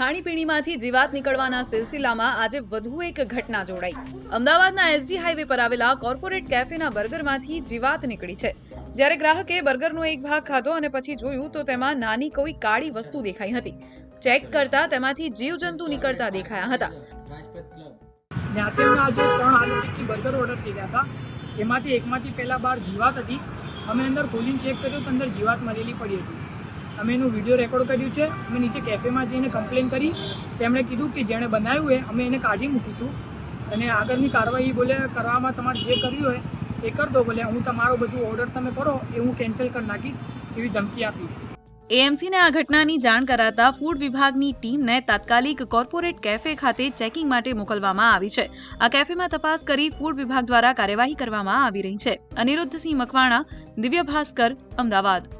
ખાણીપીણીમાંથી જીવાત નીકળવાના સિલસિલામાં આજે વધુ એક ઘટના જોડાઈ. અમદાવાદના એસજી હાઈવે પર આવેલા કોર્પોરેટ કેફેના બર્ગરમાંથી જીવાત નીકળી છે. જ્યારે ગ્રાહકે બર્ગરનો એક ભાગ ખાધો અને પછી જોયું તો તેમાં નાની કોઈ કાળી વસ્તુ દેખાઈ હતી. ચેક કરતા તેમાંથી જીવજંતુ નીકળતા દેખાયા હતા. આજે બર્ગર ઓર્ડર કર્યા હતા. એમાંથી એકમાંથી પહેલા બાર જીવાત હતી. અમે અંદર ખોલીને ચેક કર્યું તો અંદર જીવાત મરેલી પડી હતી. અમે એનું વીડિયો રેકોર્ડ કર્યું છે. અમે નીચે કેફેમાં જઈને કમ્પ્લેન કરી. તેમણે કીધું કે જેણે બનાવ્યું હોય, અમે એને કાઢી મૂકીશું. અને આગળની કાર્યવાહી બોલે, કરવામાં તમારે જે કર્યું હોય, એ કરી દો બોલે. હું તમારો બધું ઓર્ડર તમે કરો, એ હું કેન્સલ કરી નાખીશ એવી ધમકી આપી. એએમસીને આ ઘટનાની જાણ કરાતા ફૂડ વિભાગની ટીમને તાત્કાલિક કોર્પોરેટ કેફે ખાતે ચેકિંગ માટે મોકલવામાં આવી છે. આ કેફેમાં તપાસ કરી ફૂડ વિભાગ દ્વારા કાર્યવાહી કરવામાં આવી રહી છે. Aniruddhsinh Makwana Divya Bhaskar Ahmedabad.